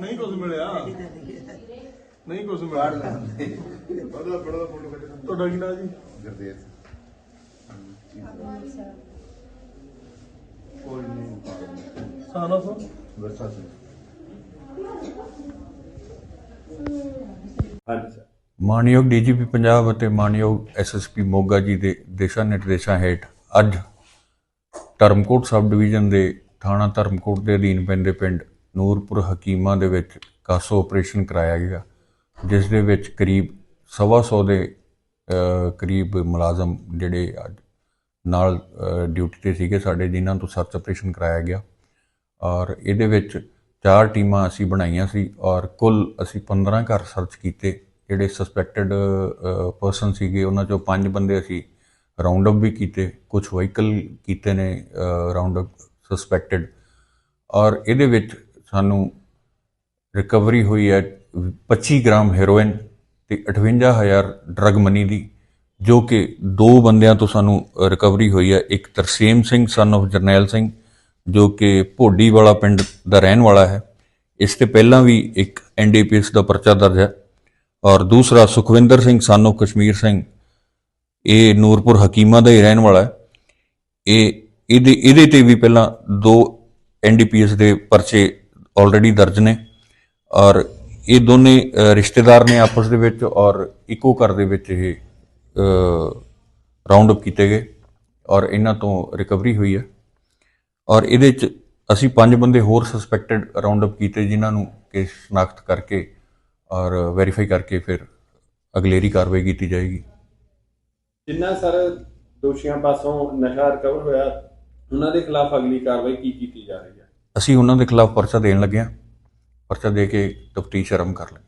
ਨਹੀਂ ਕੁਝ ਮਿਲਿਆ। ਨਹੀਂ ਕੁਝ ਮਿਲਿਆ। ਬੜਾ ਬੜਾ ਫੋਟੋ ਕੱਢ ਤੁਹਾਡਾ ਕੀ ਨਾਮ ਜੀ? ਗੁਰਦੇਵ ਕੋਈ ਨਹੀਂ। ਸਾਨ ਵਰਸਾ ਸਿੰਘ। ਹਾਂਜੀ ਸਰ। ਮਾਨਯੋਗ ਡੀਜੀਪੀ ਪੰਜਾਬ ਅਤੇ ਮਾਨਯੋਗ ਐਸਐਸਪੀ ਮੋਗਾ ਜੀ ਦੇ ਦਿਸ਼ਾ ਨਿਰਦੇਸ਼ਾਂ ਹੇਠ ਅੱਜ ਧਰਮਕੋਟ ਸਬ ਡਿਵੀਜ਼ਨ ਦੇ ਥਾਣਾ ਧਰਮਕੋਟ ਦੇ ਅਧੀਨ ਪੈਂਦੇ ਪਿੰਡ ਨੂਰਪੁਰ ਹਕੀਮਾ ਦੇ ਵਿੱਚ ਕਾਸੋ ਆਪਰੇਸ਼ਨ ਕਰਾਇਆ ਗਿਆ, ਜਿਸ ਦੇ ਵਿੱਚ ਕਰੀਬ ਸਵਾ ਸੌ ਦੇ ਕਰੀਬ ਮੁਲਾਜ਼ਮ ਜਿਹੜੇ ਅੱਜ ਨਾਲ ਡਿਊਟੀ ਤੇ ਸੀਗੇ ਸਾਡੇ, ਜਿਨ੍ਹਾਂ ਤੋਂ ਸਰਚ ਆਪਰੇਸ਼ਨ ਕਰਾਇਆ ਗਿਆ। ਔਰ ਇਹਦੇ ਵਿੱਚ ਚਾਰ ਟੀਮਾਂ ਅਸੀਂ ਬਣਾਈਆਂ ਸੀ ਔਰ ਕੁੱਲ ਅਸੀਂ 15 ਘਰ ਸਰਚ ਕੀਤੇ। ਜਿਹੜੇ ਸਸਪੈਕਟਡ ਪਰਸਨ ਸੀਗੇ, ਉਹਨਾਂ ਚੋਂ ਪੰਜ ਬੰਦੇ ਅਸੀਂ ਰਾਉਂਡ ਅਪ ਵੀ ਕੀਤੇ ਕੁਝ ਵਹੀਕਲ ਕੀਤੇ ਨੇ ਰਾਉਂਡ ਅਪ ਸਸਪੈਕਟਡ ਔਰ ਇਹਦੇ ਵਿੱਚ ਸਾਨੂੰ ਰਿਕਵਰੀ ਹੋਈ ਹੈ 25 ਗ੍ਰਾਮ ਹੈਰੋਇਨ ਤੇ 58000 ਡਰਗ ਮਨੀ ਦੀ, ਜੋ ਕਿ ਦੋ ਬੰਦਿਆਂ ਤੋਂ ਸਾਨੂੰ ਰਿਕਵਰੀ ਹੋਈ ਹੈ। ਇੱਕ ਤਰਸੇਮ ਸਿੰਘ ਸਨ of ਜਰਨੈਲ ਸਿੰਘ, ਜੋ ਕਿ ਭੋਡੀ ਵਾਲਾ ਪਿੰਡ ਦਾ ਰਹਿਣ ਵਾਲਾ ਹੈ। ਇਸ ਤੇ ਪਹਿਲਾਂ ਵੀ ਇੱਕ ਐਨਡੀਪੀਐਸ ਦਾ ਪਰਚਾ ਦਰਜ ਹੈ। ਔਰ ਦੂਸਰਾ, ਸੁਖਵਿੰਦਰ ਸਿੰਘ ਸਾਨੋ, ਕਸ਼ਮੀਰ ਸਿੰਘ। ਇਹ ਨੂਰਪੁਰ ਹਕੀਮਾ ਦਾ ਹੀ ਰਹਿਣ ਵਾਲਾ ਹੈ। ਇਹ, ਇਹਦੇ ਇਹਦੇ ਤੇ ਵੀ ਪਹਿਲਾਂ ਦੋ ਐਨਡੀਪੀਐਸ ਦੇ ਪਰਚੇ ਆਲਰੇਡੀ ਦਰਜ ਨੇ। ਔਰ ਇਹ ਦੋਨੇ ਰਿਸ਼ਤੇਦਾਰ ਨੇ ਆਪਸ ਦੇ ਵਿੱਚ ਔਰ ਇੱਕੋ ਘਰ ਦੇ ਵਿੱਚ ਇਹ ਰਾਉਂਡ ਅਪ ਕੀਤੇ ਗਏ। ਔਰ ਇਹਨਾਂ ਤੋਂ ਰਿਕਵਰੀ ਹੋਈ ਹੈ। ਔਰ ਇਹਦੇ ਚ ਅਸੀਂ ਪੰਜ ਬੰਦੇ ਹੋਰ ਸਸਪੈਕਟਡ ਰਾਉਂਡ ਅਪ ਕੀਤੇ ਜਿਨ੍ਹਾਂ ਨੂੰ ਕੇਸ ਸ਼ਨਾਖਤ ਕਰਕੇ ਔਰ ਵੈਰੀਫਾਈ ਕਰਕੇ ਫਿਰ ਅਗਲੇਰੀ ਕਾਰਵਾਈ ਕੀਤੀ ਜਾਏਗੀ। ਜਿੰਨਾ ਸਰ ਦੋਸ਼ੀਆਂ ਪਾਸੋਂ ਨਸ਼ਾ ਰਿਕਵਰ ਹੋਇਆ ਉਹਨਾਂ ਦੇ ਖਿਲਾਫ ਅਗਲੀ ਕਾਰਵਾਈ ਕੀ ਕੀਤੀ ਜਾ ਰਹੀ ਹੈ? ਅਸੀਂ ਉਹਨਾਂ ਦੇ ਖਿਲਾਫ ਪਰਚਾ ਦੇਣ ਲੱਗੇ ਹਾਂ। ਪਰਚਾ ਦੇ ਕੇ ਤਫਤੀਸ਼ ਆਰੰਭ ਕਰ ਲਈ